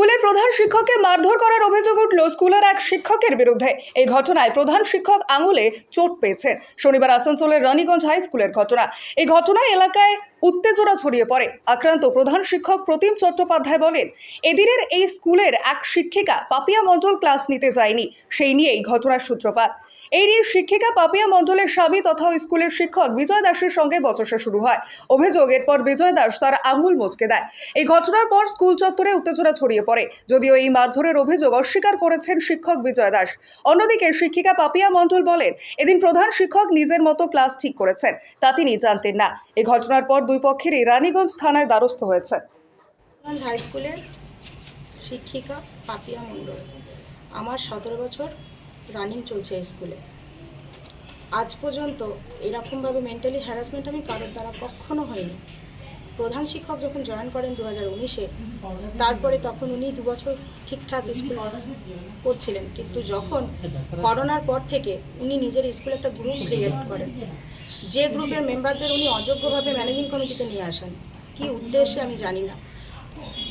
স্কুলের প্রধান শিক্ষককে মারধর করার অভিযোগ উঠল স্কুলের এক শিক্ষকের বিরুদ্ধে। এই ঘটনায় প্রধান শিক্ষক আঙুলে চোট পেয়েছেন। শনিবার আসানসোলের রানীগঞ্জ হাই স্কুলের ঘটনা। এই ঘটনায় এলাকায় উত্তেজনা ছড়িয়ে পড়ে। আক্রান্ত প্রধান শিক্ষক প্রতিম চট্টোপাধ্যায় বলেন, এদিনের এই স্কুলের এক শিক্ষিকা পাপিয়া মণ্ডল ক্লাস নিতে যায়নি। সেই নিয়ে এই ঘটনার সূত্রপাত। এই নিয়ে শিক্ষিকা পাপিয়া মণ্ডলের স্বামী তথা স্কুলের শিক্ষক বিজয় দাসের সঙ্গে বচসা শুরু হয়। অভিযোগ, এরপর বিজয় দাস তার আঙুল মুচকে দেয়। এই ঘটনার পর স্কুল চত্বরে উত্তেজনা ছড়িয়ে পড়ে। যদিও এই মারধরের অভিযোগ অস্বীকার করেছেন শিক্ষক বিজয় দাস। অন্যদিকে শিক্ষিকা পাপিয়া মণ্ডল বলেন, এদিন প্রধান শিক্ষক নিজের মতো ক্লাস ঠিক করেছেন, তা তিনি জানতেন না। এই ঘটনার পর দুই পক্ষেরই রানীগঞ্জ থানায় দ্বারস্থ হয়েছে। হাই স্কুলের শিক্ষিকা পাপিয়া মণ্ডল, আমার সতেরো বছর রানিং চলছে স্কুলে। আজ পর্যন্ত এরকমভাবে মেন্টালি হ্যারাসমেন্ট আমি কারোর দ্বারা কখনো হয়নি প্রধান শিক্ষক যখন জয়েন করেন দু হাজার উনিশে, তারপরে তখন উনি দু বছর ঠিকঠাক স্কুল করছিলেন। কিন্তু যখন করোনার পর থেকে উনি নিজের স্কুলে একটা গ্রুপ ক্রিয়েট করেন। যে গ্রুপের মেম্বারদের উনি অযোগ্যভাবে ম্যানেজিং কমিটিতে নিয়ে আসেন, কি উদ্দেশ্যে আমি জানি না।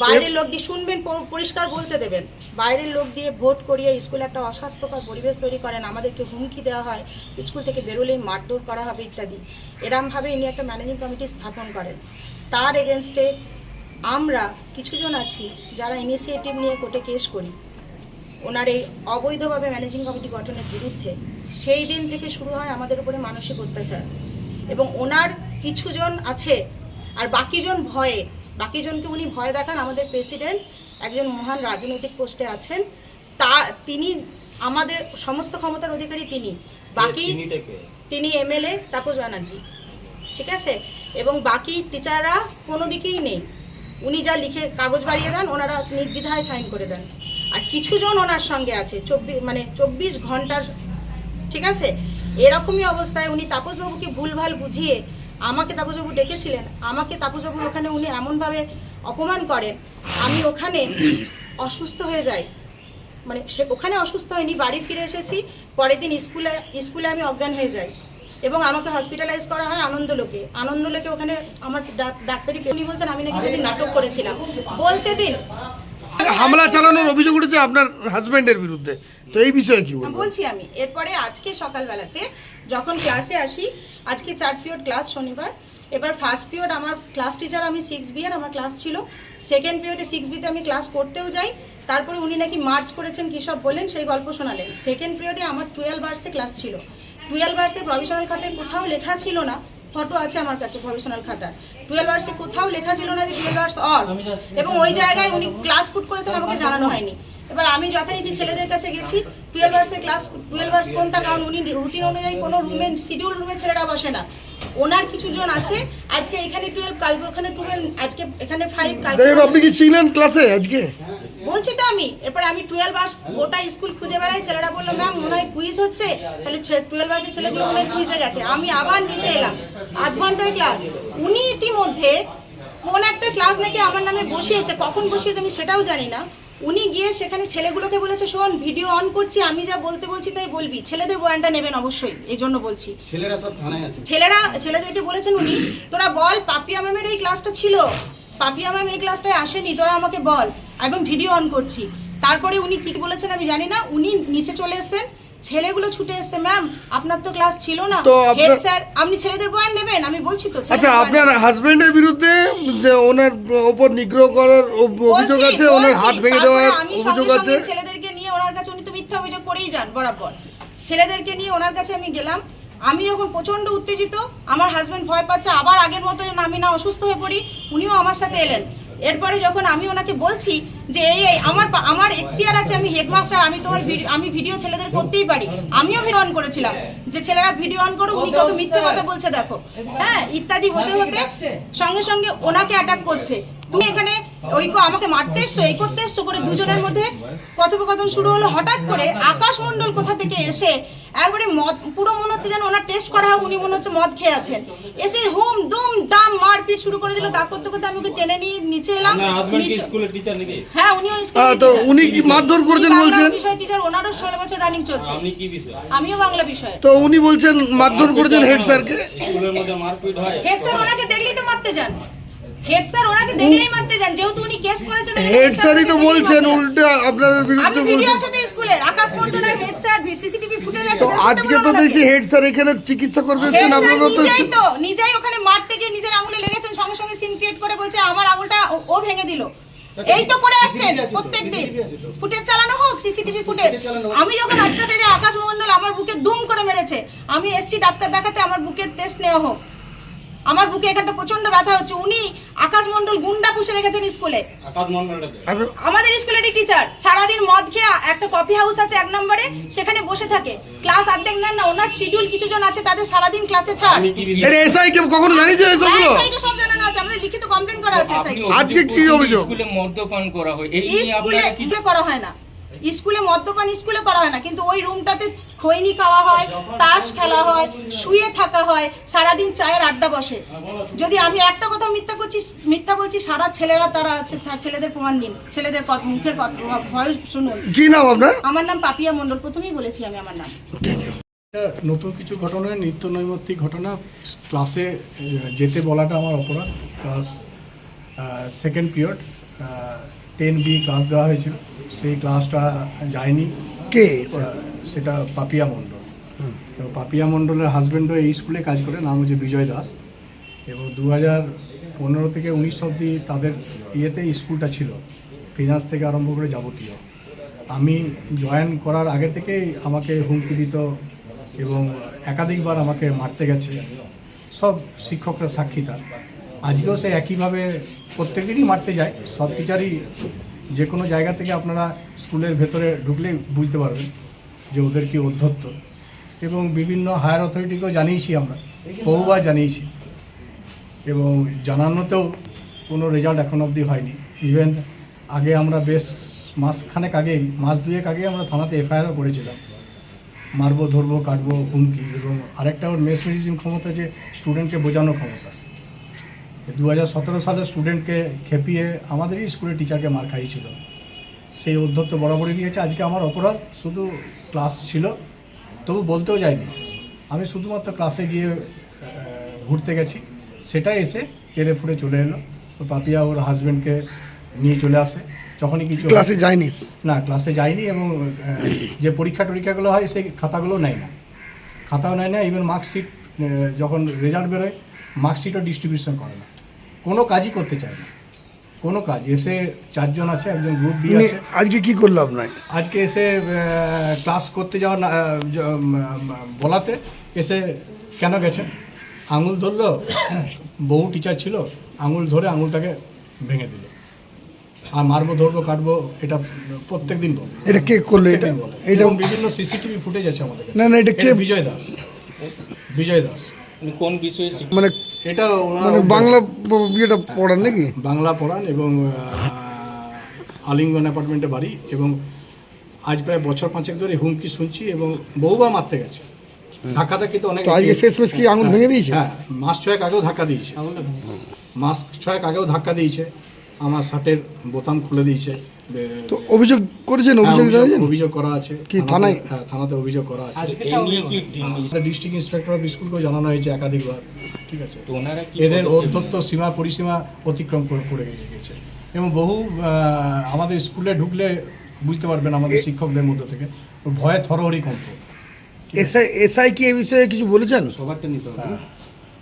বাইরের লোক দিয়ে শুনবেন পরিষ্কার বলতে দেবেন। বাইরের লোক দিয়ে ভোট করিয়ে স্কুলে একটা অস্বাস্থ্যকর পরিবেশ তৈরি করেন, আমাদেরকে হুমকি দেওয়া হয়, স্কুল থেকে বেরোলেই মারধর করা হবে ইত্যাদি। এরমভাবে ইনি একটা ম্যানেজিং কমিটি স্থাপন করেন। তার এগেনস্টে আমরা কিছুজন আছি যারা ইনিশিয়েটিভ নিয়ে কোর্টে কেস করি। ওনার এই অবৈধভাবে ম্যানেজিং কমিটি গঠনের বিরুদ্ধে সেই দিন থেকে শুরু হয় আমাদের উপরে মানসিক অত্যাচার। এবং ওনার কিছুজন আছে আর বাকিজন ভয়ে বাকিজনকে উনি ভয় দেখান। আমাদের প্রেসিডেন্ট একজন মহান রাজনৈতিক পোস্টে আছেন। তা তিনি আমাদের সমস্ত ক্ষমতার অধিকারী তিনি। বাকি তিনি এমএলএ তাপস ব্যানার্জি। ঠিক আছে? এবং বাকি টিচাররা কোনো দিকেই নেই। উনি যা লিখে কাগজ বাড়িয়ে দেন ওনারা নির্দ্বিধায় সাইন করে দেন। আর কিছুজন ওনার সঙ্গে আছে। চব্বিশ মানে চব্বিশ ঘণ্টার ঠিক আছে? এরকমই অবস্থায় উনি তাপসবাবুকে ভুলভাল বুঝিয়ে আমাকে তাপসবাবু ডেকেছিলেন। আমাকে তাপসবাবুর ওখানে উনি এমনভাবে অপমান করেন, আমি ওখানে অসুস্থ হয়ে যাই। মানে সে ওখানে অসুস্থ হয়নি, বাড়ি ফিরে এসেছি, পরের দিন স্কুলে স্কুলে আমি অজ্ঞান হয়ে যাই। এবং আমাকে হসপিটালাইজ করা হয় আনন্দলোকে। আনন্দলোকে ওখানে আমার ডাক্তারি উনি বলছেন, আমি নাকি সেদিন নাটক করেছিলাম। বলতে দিন। হামলা চালানোর অভিযোগ উঠেছে আপনার হাজবেন্ডের বিরুদ্ধে। তো এই বিষয়ে কি বলছি আমি এরপরে আজকে সকালবেলাতে যখন ক্লাসে আসি আজকে চার পিরিয়ড ক্লাস শনিবার এবার ফার্স্ট পিরিয়ড আমার ক্লাস টিচার আমি সিক্স বি এর আমার ক্লাস ছিল। সেকেন্ড পিরিয়ডে সিক্স বিতে আমি ক্লাস করতেও যাই। তারপরে উনি নাকি মার্চ করেছেন কী সব বললেন সেই গল্প শোনালেন। সেকেন্ড পিরিয়ডে আমার টুয়েলভ আর্টসে ক্লাস ছিল। টুয়েলভ আর্টসে প্রফেশনাল খাতায় কোথাও লেখা ছিল না ফটো আছে আমার কাছে প্রফেশনাল খাতার। টুয়েলভ আর্টসে কোথাও লেখা ছিল না যে টুয়েলভ আর্টস অর এবং ওই জায়গায় উনি ক্লাস পুট করেছেন আমাকে জানানো হয়নি। এবার আমি যথারীতি ছেলেদের কাছে গেছি টুয়েলভ আর্টসের ক্লাস টুয়েলভ আর্টস কোনটা? কারণ উনি রুটিন অনুযায়ী কোনো রুমে শিডিউল রুমে ছেলেরা বসে না। ওনার কিছু জন আছে আজকে এখানে টুয়েলভ কালকে ওখানে টুয়েলভ আজকে এখানে ফাইভ কালকে আপনি কি ছিলেন ক্লাসে আজকে? বলছি তো আমি এরপরে আমি টুয়েলভ আর্স গোটা স্কুল খুঁজে বেড়াই ছেলেরা বলল ম্যাম মনে হয় কুইজ হচ্ছে? তাহলে টুয়েলভ আর্সের ছেলেগুলো মনে হয় কুইজে গেছে। আমি আবার নিচে এলাম আধ ঘণ্টার ক্লাস উনি ইতিমধ্যে কোন একটা ক্লাস নাকি আমার নামে বসিয়েছে কখন বসিয়েছে আমি সেটাও জানি না। উনি গিয়ে সেখানে ছেলেগুলোকে বলেছে শোন ভিডিও অন করছি আমি যা বলতে বলছি তাই বলবি। ছেলেদের বয়ানটা নেবেন অবশ্যই এই জন্য বলছি। ছেলেরা সব থানায় আছে। ছেলেরা ছেলেদেরকে বলেছেন উনি তোরা বল পাপিয়া ম্যামের এই ক্লাসটা ছিল? পাপিয়া ম্যাম এই ক্লাসটায় আসেনি তোরা আমাকে বল। এবং ভিডিও অন করছি। তারপরে উনি কি বলেছেন আমি জানি না উনি নিচে চলে এসেছেন ছেলেগুলো ছুটে এসছে ম্যাম আপনার তো ক্লাস ছিল না। তো হেড স্যার আপনি ছেলেদের বয়ান নেবেন? আমি বলছি তো আচ্ছা আপনার হাজবেন্ডের বিরুদ্ধে যে ওনার ওপর নিগ্রহ করার অভিযোগ আছে ওনার হাত ভেঙে দেওয়ার অভিযোগ আছে? ছেলেদেরকে নিয়ে ওনার কাছে উনি তো মিথ্যা অভিযোগ করেই যান বরাবর। ছেলেদেরকে নিয়ে ওনার কাছে আমি গেলাম। আমি যখন প্রচণ্ড উত্তেজিত আমার হাজবেন্ড ভয় পাচ্ছে আবার আগের মতো আমি না অসুস্থ হয়ে পড়ি উনিও আমার সাথে এলেন। এরপরে যখন আমি ওনাকে বলছি যে এই আমার আমার এখতিয়ার আছে, আমি হেডমাস্টার, আমি তোমার আমি ভিডিও ছেলেদের করতেই পারি। আমিও ভিডিও অন করেছিলাম। যে ছেলেরা ভিডিও অন করো উনি কত মিথ্যে কথা বলছে দেখো। হ্যাঁ ইত্যাদি হতে হতে সঙ্গে সঙ্গে ওনাকে অ্যাটাক করছে। তুমি এখানে ওই আমাকে মারতে এসছো, এই করতে এসছো করে দুজনের মধ্যে কথোপকথন শুরু হলো। হঠাৎ করে আকাশ মণ্ডল কোথা থেকে এসে একবারে মদ পুরো মনে হচ্ছে যেন ওনার টেস্ট করা হোক উনি মনে হচ্ছে মদ খেয়ে আছেন। এসে হুম দুম দাম মারপিট শুরু করে দিল। তা করতে করতে আমি ওকে টেনে নিয়ে নিচে এলাম। হ্যাঁ উনিও তো উনি কি মারধর করেছেন বলছেন? বিষয় টিচার ওনারও ষোলো বছর রানিং চলছে। আপনি কি বিষয়? আমিও বাংলা বিষয়ে। তো উনি বলছেন মারধর করছেন হেড স্যারকে স্কুলের মধ্যে মারপিট হয়। হেড স্যার ওনাকে দেখলেই তো মারতে যান। হেড স্যার ওনাকে দেখলেই মারতে যান। যেহেতু উনি কেস করেছেন হেড স্যারই তো বলছেন উল্টা আপনার আপনি বিরুদ্ধে ভিডিও আছে তো স্কুলের আকাশ স্যার সিসিটিভি ফুটেজ আছে তো আজকে তো। দেখছি হেড স্যার এখানে চিকিৎসা আপনারা তো নিজেই তো নিজেই ওখানে মারতে গিয়ে নিজের আঙুলে লেগেছেন সঙ্গে সঙ্গে সিন ক্রিয়েট করে বলছে আমার আঙুলটা ও- ও ভেঙে দিল। এই তো করে আসছেন প্রত্যেকদিন ফুটেজ চালানো হোক সিসিটিভি ফুটেজ আমি যখন আটকাতে যাই আকাশ মন্ডল আমার বুকে দুম করে মেরেছে। আমি এসছি ডাক্তার দেখাতে আমার বুকের টেস্ট নেওয়া হোক। আমার বুকে এখানটা প্রচণ্ড ব্যথা হচ্ছে। উনি আকাশ মন্ডল গুন্ডা পুষে রেখেছেন স্কুলে। আমাদের স্কুলের টিচার সারাদিন মদ খেয়ে একটা কফি হাউস আছে এক নম্বরে সেখানে বসে থাকে। ক্লাস অর্ধেক নেন না ওনার শিডিউল কিছু জন আছে তাদের সারাদিন ক্লাসে ছাড়। এসআই কে কখনো জানিয়েছেন হ্যাঁ, এসবগুলো SI কে সব জানানো আছে আমাদের লিখিত কমপ্লেন করা আছে কে। আজকে কি অভিযোগ? স্কুলে মদ্যপান করা হয়। এই নিয়ে আপনারা কি করা হয় না। স্কুলে মদ্যপান স্কুলে করা হয় না কিন্তু ওই রুমটাতে খৈনি খাওয়া হয় তাস খেলা হয় শুয়ে থাকা হয় সারাদিন চায়ের আড্ডা বসে। যদি আমি একটা কথা মিথ্যা করছি মিথ্যা বলছি সারা ছেলেরা তারা আছে ছেলেদের প্রমাণ নিন। ছেলেদের মুখের ভয়েস শুনুন। কি নাম আপনার? আমার নাম পাপিয়া মণ্ডল প্রথমেই বলেছি আমি আমার নাম। নতুন কিছু ঘটনা নিত্য নৈমিত্তিক ঘটনা। ক্লাসে যেতে বলাটা আমার অপরাধ। Class second period ten B class দেওয়া হয়েছিল। সেই ক্লাসটা যায়নি। কে? সেটা পাপিয়া মণ্ডল। এবং পাপিয়া মণ্ডলের হাজব্যান্ডও এই স্কুলে কাজ করে নাম হচ্ছে বিজয় দাস। এবং দু হাজার পনেরো থেকে উনিশ অবধি তাদের ইয়েতে স্কুলটা ছিল ফিনান্স থেকে আরম্ভ করে যাবতীয়। আমি জয়েন করার আগে থেকেই আমাকে হুমকি দিত এবং একাধিকবার আমাকে মারতে গেছে। সব শিক্ষকরা সাক্ষী তার। আজকেও সে একইভাবে প্রত্যেকদিনই মারতে যায়। সব টিচারই যে কোনো জায়গা থেকে আপনারা স্কুলের ভেতরে ঢুকলেই বুঝতে পারবেন। যে ওদের কি অধ্যত্ত। এবং বিভিন্ন হায়ার অথরিটিকেও জানিয়েছি আমরা, বহুবার জানিয়েছি। এবং জানানোতেও কোনো রেজাল্ট এখন অবধি হয়নি। ইভেন আগে আমরা বেশ মাসখানেক আগেই, মাস দুয়েক আগে আমরা থানাতে এফআইআরও করেছিলাম। মারবো, ধরবো, কাটবো, হুমকি এবং আরেকটা ওর মেস মেডিসিন ক্ষমতা যে স্টুডেন্টকে বোঝানো ক্ষমতা। দু হাজার সতেরো সালে স্টুডেন্টকে খেপিয়ে আমাদেরই স্কুলের টিচারকে মার খাইয়েছিল। সেই অধ্যত্ত বরাবরই নিয়েছে। আজকে আমার অপরাধ শুধু ক্লাস ছিল তবু বলতেও যায়নি। আমি শুধুমাত্র ক্লাসে গিয়ে ঘুরতে গেছি। সেটাই এসে তেরে ফুড়ে চলে এলো। তো পাপিয়া ওর হাজব্যান্ডকে নিয়ে চলে আসে। যখনই কিছু ক্লাসে যায়নি? না ক্লাসে যায়নি এবং যে পরীক্ষা টরীক্ষাগুলো হয় সেই খাতাগুলো নেয় না। খাতাও নেয় না ইভেন মার্কশিট যখন রেজাল্ট বেরোয় মার্কশিটও ডিস্ট্রিবিউশন করে না। কোনো কাজই করতে চায় না। কোনো কাজ এসে চারজন আছে একজন গ্রুপ বি আছে। আজকে কি করল আপনার আজকে এসে ক্লাস করতে যাওয়া বলাতে এসে কেন গেছেন? আঙুল ধরলো বহু টিচার ছিল আঙুল ধরে আঙুলটাকে ভেঙে দিল। আর মারবো ধরবো কাটবো এটা প্রত্যেক দিন বলে। এটা কে করল এটা। এটা বিভিন্ন সিসিটিভি ফুটেজ আছে আমাদের না, না, এটা কে- বিজয় দাস। বিজয় দাস। কোন বিষয়ে মানে এটা মানে বাংলা ব- ইয়েটা পড়ান নাকি? বাংলা পড়ান এবং আলিঙ্গন অ্যাপার্টমেন্টে বাড়ি এবং আজ প্রায় বছর পাঁচেক ধরে হুমকি শুনছি এবং বহুবার মারতে গেছে। ধাক্কা ধাক্কি তো অনেক আজকে শেষ মেশ কি আঙুল ভেঙে দিয়েছে? হ্যাঁ মাস ছয়েক আগেও ধাক্কা দিয়েছে। মাস ছয়েক আগেও ধাক্কা দিয়েছে। আমার শার্টের বোতাম খুলে দিয়েছে। তো অভিযোগ করেছেন হ্যাঁ, অভিযোগ অভিযোগ- জানিয়েছেন? অভিযোগ করা আছে। কি, থানায়? হ্যাঁ থানাতে অভিযোগ করা আছে। এই নিয়ে কি ডিস্ট্রিক্ট ইন্সপেক্টর অফ স্কুলকেও জানানো হয়েছে একাধিকবার। ঠিক আছে? তো ওনারা এদের অধ্যত্ত সীমা পরিসীমা অতিক্রম করে করে গেছে। এবং বহু আমাদের স্কুলে ঢুকলে বুঝতে পারবেন আমাদের শিক্ষকদের মধ্যে থেকে। ভয়ে থরহরি কমত এসআই এসআই কি এ বিষয়ে কিছু বলেছেন? সবারটা নিতে হবে।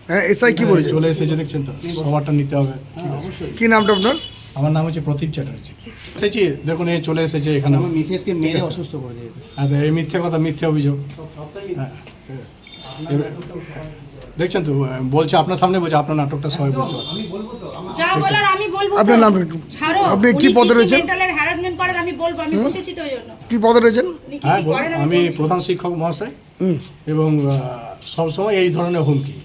হ্যাঁ এসআই কি বলেছে চলে এসেছে দেখছেন তো? সবারটা নিতে হবে। ঠিক আছে? কি নামটা আপনার? আমার নাম হচ্ছে প্রদীপ চ্যাটার্জি। এসেছি দেখুন এই চলে এসেছে এখানে। মিসেসকে মেরে অসুস্থ করে দিয়েছে। হ্যাঁ, এই মিথ্যে কথা মিথ্যে অভিযোগ। হ্যাঁ, এবার- দেখছেন তো বলছে আপনার সামনে বলছে আপনার নাটকটা সবাই বুঝতে পারছে। যা বলার আমি বলব আপনার ছাড়ো আপনি কি পদে রয়েছেন? মেন্টালের হ্যারাসমেন্ট করেন আমি বলব আমি বসেছি তো জন্য। কি পদে রয়েছেন? হ্যাঁ বলুন, আমি প্রধান শিক্ষক মহাশয় এবং সবসময় এই ধরনের হুমকি।